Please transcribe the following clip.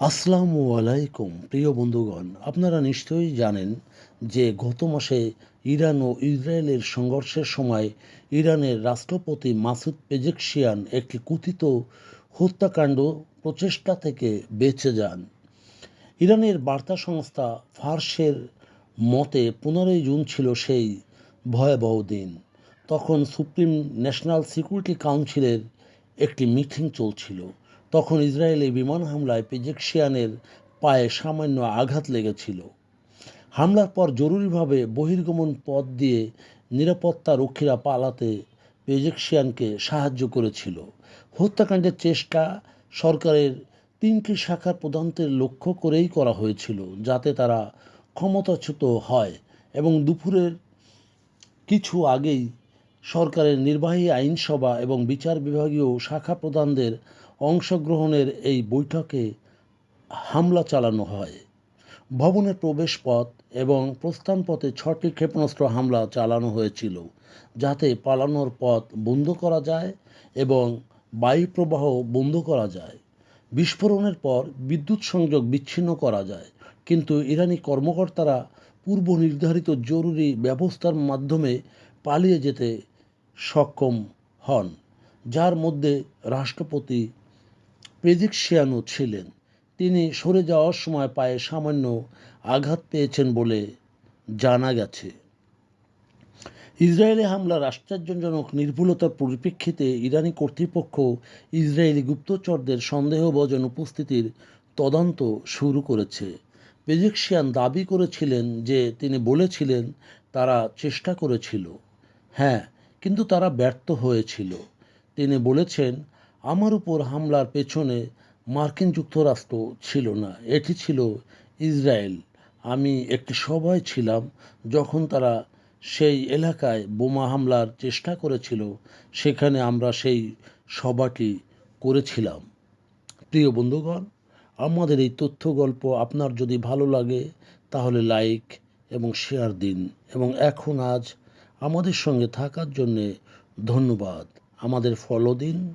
আসসালামু আলাইকুম, প্রিয় বন্ধুগণ। আপনারা নিশ্চয়ই জানেন যে গত মাসে ইরান ও ইসরায়েলের সংঘর্ষের সময় ইরানের রাষ্ট্রপতি মাসুদ পেজেকশিয়ান একটি কথিত হত্যাকাণ্ড প্রচেষ্টা থেকে বেঁচে যান। ইরানের বার্তা সংস্থা ফার্সের মতে, পনেরোই জুন ছিল সেই ভয়াবহ দিন। তখন সুপ্রিম ন্যাশনাল সিকিউরিটি কাউন্সিলের একটি মিটিং চলছিল। তখন ইসরায়েলি বিমান হামলায় পেজেকশিয়ানের পায়ে সামান্য আঘাত লেগেছিল। হামলার পর জরুরিভাবে বহির্গমন পথ দিয়ে নিরাপত্তা রক্ষীরা পালাতে পেজেকশিয়ানকে সাহায্য করেছিল। হত্যাকাণ্ডের চেষ্টা সরকারের তিনটি শাখার প্রধানদের লক্ষ্য করেই করা হয়েছিল যাতে তারা ক্ষমতাচ্যুত হয় এবং দুপুরের কিছু আগেই সরকারের নির্বাহী আইনসভা এবং বিচার বিভাগীয় শাখা প্রধানদের অংশগ্রহণের এই বৈঠকে হামলা চালানো হয়। ভবনের প্রবেশপথ এবং প্রস্থানপথে ছটি ক্ষেপণাস্ত্র হামলা চালানো হয়েছিল, যাতে পালানোর পথ বন্ধ করা যায় এবং বায়ুপ্রবাহ বন্ধ করা যায়। বিস্ফোরণের পর বিদ্যুৎ সংযোগ বিচ্ছিন্ন করা যায়, কিন্তু ইরানি কর্মকর্তারা পূর্ব নির্ধারিত জরুরি ব্যবস্থার মাধ্যমে পালিয়ে যেতে সক্ষম হন, যার মধ্যে রাষ্ট্রপতি পেজিকশিয়ানও ছিলেন। তিনি সরে যাওয়ার সময় পায়ে সামান্য আঘাত পেয়েছেন বলে জানা গেছে। ইসরায়েলি হামলার আশ্চর্যজনক নির্ভুলতার পরিপ্রেক্ষিতে ইরানি কর্তৃপক্ষ ইসরায়েলি গুপ্তচরদের সন্দেহভাজন উপস্থিতির তদন্ত শুরু করেছে। পেজেকশিয়ান দাবি করেছিলেন যে তিনি বলেছিলেন তারা চেষ্টা করেছিল। হ্যাঁ কিন্তু তারা ব্যর্থ হয়েছিল। তিনি বলেছেন আমার উপর হামলার পেছনে মার্কিন যুক্তরাষ্ট্র ছিল না, এটি ছিল ইসরায়েল। আমি একটি সভায় ছিলাম যখন তারা সেই এলাকায় বোমা হামলার চেষ্টা করেছিল, সেখানে আমরা সেই সভাটি করেছিলাম। প্রিয় বন্ধুগণ, আমাদের এই তথ্য গল্প আপনার যদি ভালো লাগে, তাহলে লাইক এবং শেয়ার দিন এবং এখন আজ আমাদের সঙ্গে থাকার জন্যে ধন্যবাদ। আমাদের ফলো দিন।